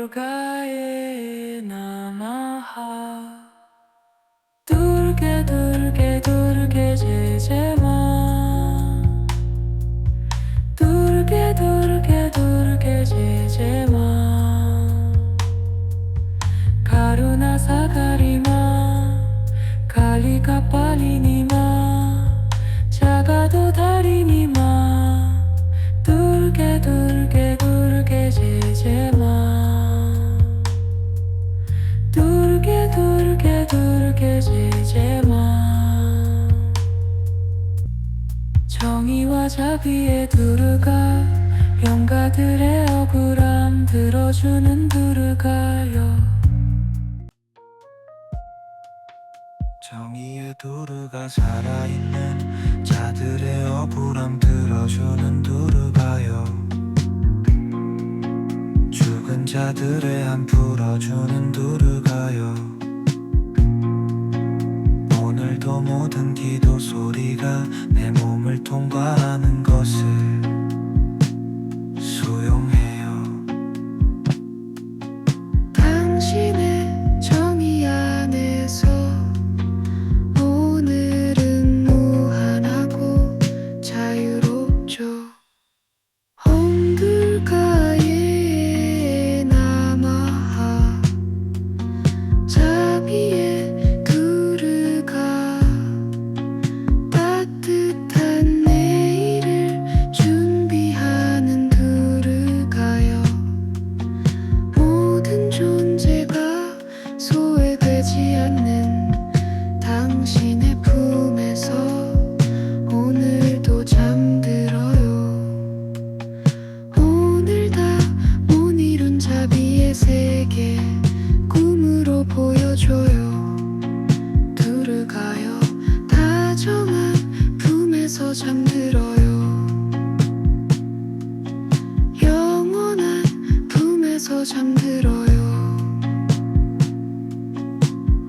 durgaye namaha durge durge durge cecema durge durge durge cecema karuna sakarima kalika palini 정의와 자비의 두르가 영가들의 억울함 들어주는 두르가요. 정의의 두르가 살아있는 자들의 억울함 들어주는 두르가요. 죽은 자들의 한 풀어주는 두르가요 모든 기도 소리가 내 몸을 통과하는 것을 잠들어요. 영원한 품에서 잠들어요.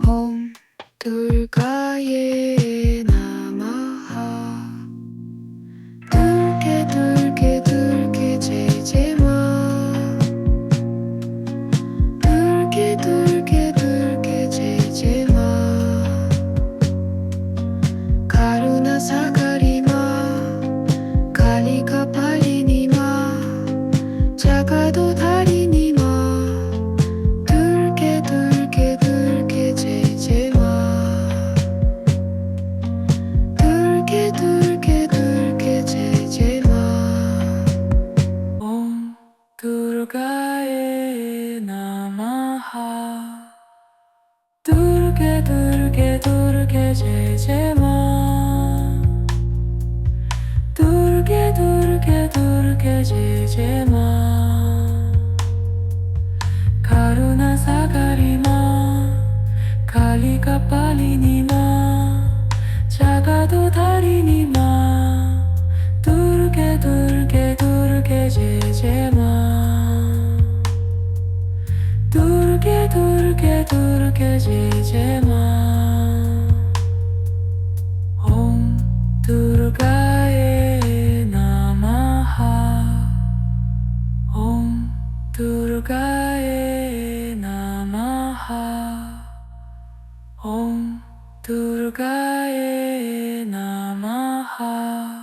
홈 둘가에 가에 나마하. 두르게 두르게 두르게 제제마 두르게 두르게 두르게 제제마 가루나 사가리마 갈리가 빨리니마 작아도 다리니마 두르가에 나마하 옴 두르가에 나마하 옴 두르가에 나마하